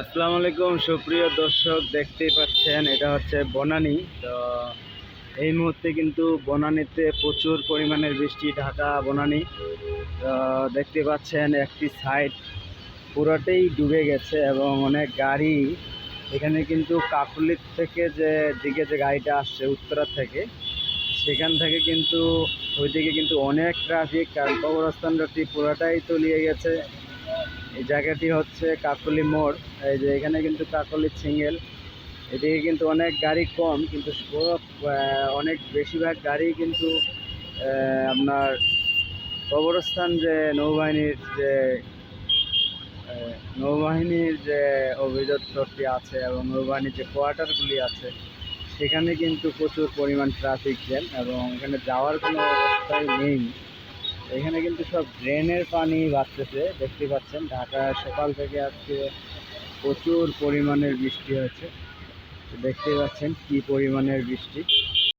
আসসালামু আলাইকুম, সুপ্রিয় দর্শক, দেখতেই পাচ্ছেন, এটা হচ্ছে বনানী। তো এই মুহূর্তে কিন্তু বনানীতে প্রচুর পরিমাণের বৃষ্টি, ঢাকা, বনানী। তো দেখতে পাচ্ছেন, একটি সাইড পুরোটাই ডুবে গেছে এবং অনেক গাড়ি। এখানে কিন্তু কাকুলির থেকে যে দিকে যে গাড়িটা আসছে, উত্তরা থেকে, সেখান থেকে কিন্তু ওইদিকে কিন্তু অনেক ট্রাফিক, কারণ কবরস্থানটি পুরোটাই তলিয়ে গেছে। এই জায়গাটি হচ্ছে কাকলি মোড়। এই যে এখানে কিন্তু কাকলি সিঙ্গেল এদিকে কিন্তু অনেক গাড়ি কম, কিন্তু অনেক বেশিরভাগ গাড়ি কিন্তু আপনার কবরস্থান যে নৌবাহিনীর যে নৌবাহিনীর যে অভিযোগটি আছে এবং নৌবাহিনীর যে কোয়ার্টারগুলি আছে, সেখানে কিন্তু প্রচুর পরিমাণ ট্রাফিক জ্যাম এবং এখানে যাওয়ার কোনো অবস্থাই নেই। এখানে কিন্তু সব ড্রেনের পানি বাড়তেছে, দেখতে পাচ্ছেন। ঢাকা সকাল থেকে আজকে প্রচুর পরিমাণের বৃষ্টি হয়েছে। দেখতে পাচ্ছেন কি পরিমাণের বৃষ্টি।